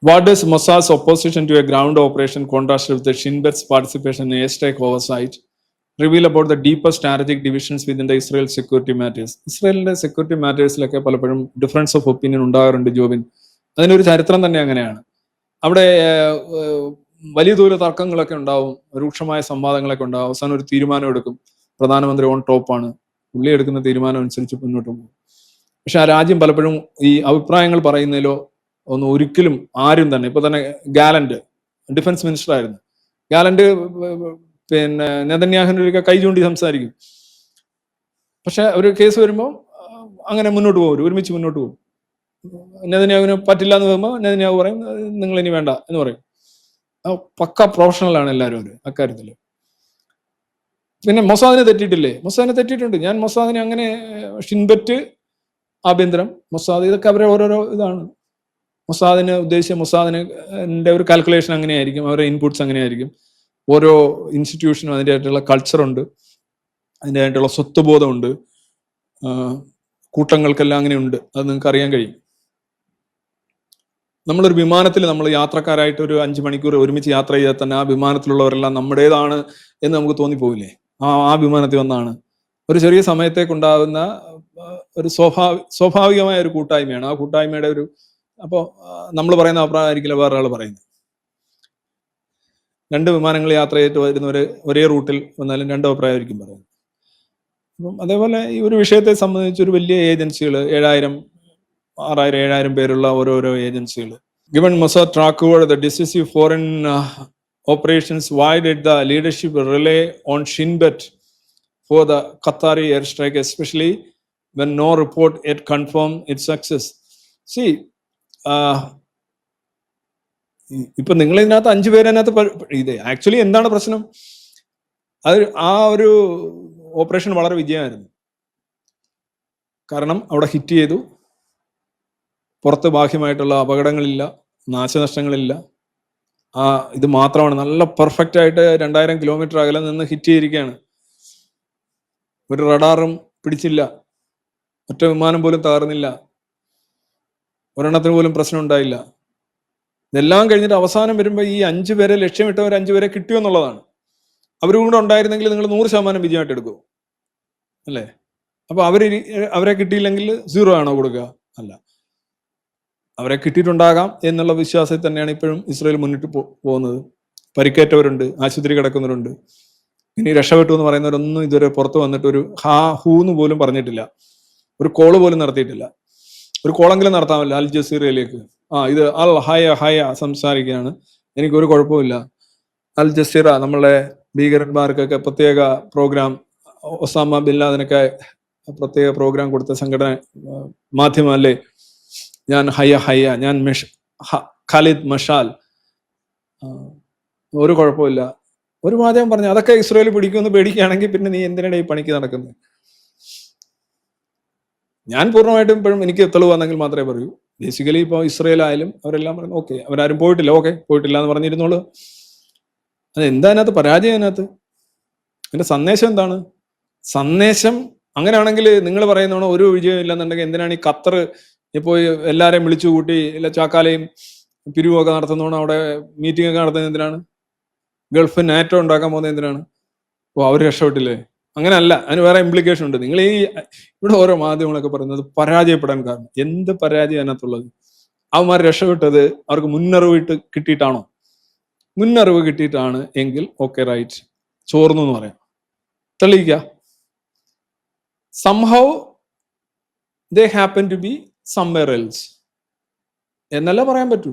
What does Mossad's opposition to a ground operation contrasted with the Shin Bet's participation in airstrike oversight? Reveal about the deeper strategic divisions within the Israel security matters? ഇസ്രായേലിന്റെ security മാറ്റേഴ്സിലൊക്കെ പലപ്പോഴും difference of opinion ഉണ്ടാകാറുണ്ട് ജോബിൻ. അതിനൊരു ചരിത്രം തന്നെ അങ്ങനെയാണ്. അവിടെ വലിയ ദൂര തർക്കങ്ങളൊക്കെ ഉണ്ടാവും രൂക്ഷമായ സംവാദങ്ങളൊക്കെ ഉണ്ടാവും. അവസാനം ഒരു തീരുമാനം എടുക്കും. പ്രധാനമന്ത്രി ഓൺ ടോപ്പാണ് പുള്ളി എടുക്കുന്ന തീരുമാനം അനുസരിച്ച് മുന്നോട്ട് പോകും. പക്ഷെ ആ രാജ്യം പലപ്പോഴും ഈ അഭിപ്രായങ്ങൾ പറയുന്നതിലോ ഒന്നും ഒരിക്കലും ആരും തന്നെ ഇപ്പൊ തന്നെ ഗാലന്റ് ഡിഫൻസ് മിനിസ്റ്റർ ആയിരുന്നു. ഗാലന്റ് പിന്നെ നെതന്യാഹുവിനൊക്കെ കൈ ചൂണ്ടി സംസാരിക്കും. പക്ഷെ ഒരു കേസ് വരുമ്പോൾ അങ്ങനെ മുന്നോട്ട് പോകും ഒരുമിച്ച് മുന്നോട്ട് പോകും നെതന്യാഹുവിന് പറ്റില്ല എന്ന് പറയുമ്പോൾ നെതന്യാഹു പറയും നിങ്ങൾ ഇനി വേണ്ട എന്ന് പറയും. പക്ക പ്രൊഫഷണലാണ് എല്ലാവരും അവർ അക്കാര്യത്തിൽ പിന്നെ മൊസാദിനെ തെറ്റിയിട്ടില്ലേ? മൊസാദിനെ തെറ്റിയിട്ടുണ്ട്. ഞാൻ മൊസാദിനെ അങ്ങനെ ഷിൻബറ്റ് ആഭ്യന്തരം മൊസാദ് ഇതൊക്കെ അവരെ ഓരോരോ ഇതാണ്. മൊസാദിന് ഉദ്ദേശിച്ച മൊസാദിന് ഒരു കാൽക്കുലേഷൻ അങ്ങനെയായിരിക്കും. അവരുടെ ഇൻപുട്സ് അങ്ങനെയായിരിക്കും. ഓരോ ഇൻസ്റ്റിറ്റ്യൂഷനും അതിന്റെതായിട്ടുള്ള കൾച്ചറുണ്ട് അതിന്റെതായിട്ടുള്ള സ്വത്വബോധമുണ്ട് കൂട്ടങ്ങൾക്കെല്ലാം അങ്ങനെയുണ്ട് അത് നിങ്ങൾക്ക് അറിയാൻ കഴിയും. നമ്മളൊരു വിമാനത്തിൽ നമ്മൾ യാത്രക്കാരായിട്ട് ഒരു അഞ്ച് മണിക്കൂർ ഒരുമിച്ച് യാത്ര ചെയ്താൽ തന്നെ ആ വിമാനത്തിലുള്ളവരെല്ലാം നമ്മുടേതാണ് എന്ന് നമുക്ക് തോന്നിപ്പോവില്ലേ? ആ ആ വിമാനത്തിൽ വന്നാണ്. ഒരു ചെറിയ സമയത്തേക്കുണ്ടാകുന്ന ഒരു സ്വാഭാവി സ്വാഭാവികമായ ഒരു കൂട്ടായ്മയാണ്. ആ കൂട്ടായ്മയുടെ ഒരു അപ്പോൾ നമ്മൾ പറയുന്ന അഭിപ്രായമായിരിക്കില്ല വേറെ ആൾ പറയുന്നത്. രണ്ട് വിമാനങ്ങൾ യാത്ര ചെയ്തിട്ട് വരുന്നവർ ഒരേ റൂട്ടിൽ വന്നാലും രണ്ട് അഭിപ്രായമായിരിക്കും പറയുന്നത്. അപ്പം അതേപോലെ ഈ ഒരു വിഷയത്തെ സംബന്ധിച്ച് ഒരു വലിയ ഏജൻസികൾ ഏഴായിരം ആറായിരം ഏഴായിരം പേരുള്ള ഓരോരോ ഏജൻസികൾ given Mossad track the decisive foreign operations why did the leadership rely on Shin Bet for the Qatari air strike especially when no report yet confirm it successes ഇപ്പൊ നിങ്ങൾ ഇതിനകത്ത് അഞ്ചു പേര് അതിനകത്ത് ഇത് ആക്ച്വലി എന്താണ് പ്രശ്നം? അത് ആ ഒരു ഓപ്പറേഷൻ വളരെ വിജയമായിരുന്നു. കാരണം അവിടെ ഹിറ്റ് ചെയ്തു. പുറത്ത് ബാഹ്യമായിട്ടുള്ള അപകടങ്ങളില്ല നാശനഷ്ടങ്ങളില്ല. ആ ഇത് മാത്രമാണ്. നല്ല പെർഫെക്റ്റ് ആയിട്ട് രണ്ടായിരം കിലോമീറ്റർ അകലെ നിന്ന് ഹിറ്റ് ചെയ്തിരിക്കുകയാണ്. ഒരു റഡാറും പിടിച്ചില്ല. ഒറ്റ വിമാനം പോലും തകർന്നില്ല. ഒരെണ്ണത്തിന് പോലും പ്രശ്നം ഉണ്ടായില്ല. ഇതെല്ലാം കഴിഞ്ഞിട്ട് അവസാനം വരുമ്പോൾ ഈ അഞ്ചു പേരെ ലക്ഷ്യമിട്ടവർ അഞ്ചു പേരെ കിട്ടിയോ എന്നുള്ളതാണ്. അവരും കൂടെ ഉണ്ടായിരുന്നെങ്കിൽ നിങ്ങൾ നൂറ് ശതമാനം വിജയമായിട്ട് എടുക്കുമോ അല്ലേ? അപ്പൊ അവർ അവരെ കിട്ടിയില്ലെങ്കിൽ സീറോ ആണോ കൊടുക്കുക? അല്ല. അവരെ കിട്ടിയിട്ടുണ്ടാകാം എന്നുള്ള വിശ്വാസത്തിൽ തന്നെയാണ് ഇപ്പോഴും ഇസ്രായേൽ മുന്നിട്ട് പോകുന്നത്. പരിക്കേറ്റവരുണ്ട് ആശുപത്രി കിടക്കുന്നവരുണ്ട്. ഇനി രക്ഷപ്പെട്ടു എന്ന് പറയുന്നവരൊന്നും ഇതുവരെ പുറത്ത് വന്നിട്ട് ഒരു ഹാ ഹൂന്ന് പോലും പറഞ്ഞിട്ടില്ല. ഒരു കോൾ പോലും നടത്തിയിട്ടില്ല. ഒരു കോളെങ്കിലും നടത്താമല്ലോ അൽ ജസീറയിലേക്ക്. ആ ഇത് അൽ ഹയ ഹയ സംസാരിക്കുകയാണ്. എനിക്കൊരു കുഴപ്പമില്ല അൽ ജസീറ നമ്മളെ ഭീകരന്മാർക്കൊക്കെ പ്രത്യേക പ്രോഗ്രാം ഒസാമ ബിൻ പ്രത്യേക പ്രോഗ്രാം കൊടുത്ത സംഘടന മാധ്യമല്ലേ ഞാൻ ഹയ ഹയ ഞാൻ മിഷ് ഖാലിദ് മഷാൽ. ഒരു കുഴപ്പമില്ല ഒരു മാധ്യമം പറഞ്ഞു അതൊക്കെ ഇസ്രയേൽ പിടിക്കുമെന്ന് പേടിക്കുകയാണെങ്കിൽ പിന്നെ നീ എന്തിനാണ് ഈ പണിക്ക് നടക്കുന്നത്? ഞാൻ പൂർണമായിട്ടും ഇപ്പോഴും എനിക്ക് തെളിവ് വന്നെങ്കിൽ മാത്രമേ പറയൂ. ബേസിക്കലി ഇപ്പോൾ ഇസ്രയേൽ ആയാലും അവരെല്ലാം പറഞ്ഞു ഓക്കെ അവരാരും പോയിട്ടില്ല. ഓക്കെ പോയിട്ടില്ല എന്ന് പറഞ്ഞിരുന്നോളൂ. അത് എന്താ അതിനകത്ത്? പരാജയം അതിനകത്ത്? എന്റെ സന്ദേശം എന്താണ്? സന്ദേശം അങ്ങനെയാണെങ്കിൽ നിങ്ങൾ പറയുന്നതാണ് ഒരു വിജയം ഇല്ലെന്നുണ്ടെങ്കിൽ എന്തിനാണ് ഈ ഖത്തർ ഇപ്പോൾ എല്ലാവരെയും വിളിച്ചു കൂട്ടി ഇല്ല ചാക്കാലയും പിരിവൊക്കെ നടത്തുന്നതാണ് അവിടെ മീറ്റിംഗ് ഒക്കെ നടത്തുന്നത് എന്തിനാണ്? ഗൾഫ് നാറ്റോ ഉണ്ടാക്കാൻ പോകുന്നത് എന്തിനാണ്? ഓ അവർ രക്ഷപ്പെട്ടില്ലേ? അങ്ങനെയല്ല അതിന് വേറെ ഇംപ്ലിക്കേഷൻ ഉണ്ട്. നിങ്ങൾ ഈ ഇവിടെ ഓരോ മാധ്യമങ്ങളൊക്കെ പറയുന്നത് പരാജയപ്പെടാൻ കാരണം. എന്ത് പരാജയം അതിനകത്തുള്ളത്? അവന്മാർ രക്ഷപ്പെട്ടത് അവർക്ക് മുന്നറിവ് ഇട്ട് കിട്ടിയിട്ടാണോ? മുന്നറിവ് കിട്ടിയിട്ടാണ് എങ്കിൽ ഓക്കെ റൈറ്റ് ചോർന്നു എന്ന് പറയാം. തെളിയിക്കുക somehow they happen to be somewhere else എന്നല്ല പറയാൻ പറ്റൂ?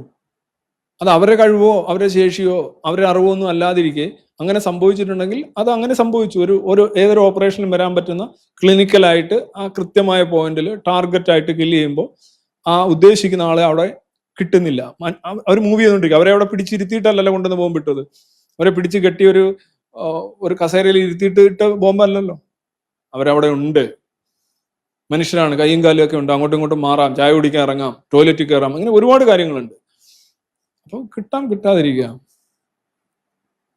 അത് അവരുടെ കഴിവോ അവരുടെ ശേഷിയോ അവരുടെ അറിവോ ഒന്നും അല്ലാതിരിക്കെ അങ്ങനെ സംഭവിച്ചിട്ടുണ്ടെങ്കിൽ അത് അങ്ങനെ സംഭവിച്ചു. ഒരു ഒരു ഏതൊരു ഓപ്പറേഷനും വരാൻ പറ്റുന്ന ക്ലിനിക്കലായിട്ട് ആ കൃത്യമായ പോയിന്റിൽ ടാർഗറ്റ് ആയിട്ട് കില്ല് ചെയ്യുമ്പോൾ ആ ഉദ്ദേശിക്കുന്ന ആളെ അവിടെ കിട്ടുന്നില്ല. അവർ മൂവ് ചെയ്തുകൊണ്ടിരിക്കുക അവരെ അവിടെ പിടിച്ചിരുത്തിയിട്ടല്ലല്ലോ കൊണ്ടുവന്ന് ബോംബ് ഇട്ടത്. അവരെ പിടിച്ച് കെട്ടി ഒരു ഒരു കസേരയിൽ ഇരുത്തിയിട്ട് ഇട്ട ബോംബല്ലല്ലോ. അവരവിടെ ഉണ്ട്. മനുഷ്യരാണ്. കൈയും കാലും ഒക്കെ ഉണ്ട്. അങ്ങോട്ടും ഇങ്ങോട്ടും മാറാം. ചായ കുടിക്കാൻ ഇറങ്ങാം. ടോയ്ലറ്റിൽ കയറാം. അങ്ങനെ ഒരുപാട് കാര്യങ്ങളുണ്ട്. അപ്പോൾ കിട്ടാം കിട്ടാതിരിക്കുക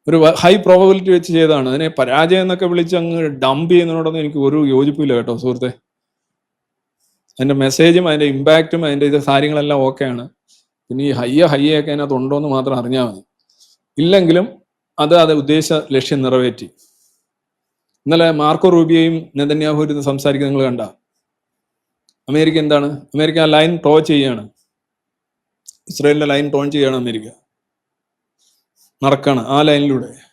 ഒരു ഹൈ പ്രോബബിലിറ്റി വെച്ച് ചെയ്തതാണ്. അതിനെ പരാജയം എന്നൊക്കെ വിളിച്ച് അങ്ങ് ഡംപ് ചെയ്യുന്നതിനോടൊന്നും എനിക്ക് ഒരു യോജിപ്പില്ല കേട്ടോ സുഹൃത്തെ. അതിന്റെ മെസ്സേജും അതിന്റെ ഇമ്പാക്റ്റും അതിന്റെ ഇത് കാര്യങ്ങളെല്ലാം ഓക്കെയാണ് പിന്നെ ഈ ഹയ്യ ഹയ്യൊക്കെ അതിനകത്ത് ഉണ്ടോ എന്ന് മാത്രം അറിഞ്ഞാൽ മതി. ഇല്ലെങ്കിലും അത് അത് ഉദ്ദേശ ലക്ഷ്യം നിറവേറ്റി. ഇന്നലെ മാർക്കോ റൂബിയയും നെതന്യാഹു ഇരുന്ന് സംസാരിക്കുന്നത് നിങ്ങൾ കണ്ട? അമേരിക്ക എന്താണ്? അമേരിക്ക ആ ലൈൻ ടോ ചെയ്യാണ് ഇസ്രായേലിന്റെ ലൈൻ ടോൺ ചെയ്യാണ് അമേരിക്ക. നടക്കാണ് ആ ലൈനിലൂടെ.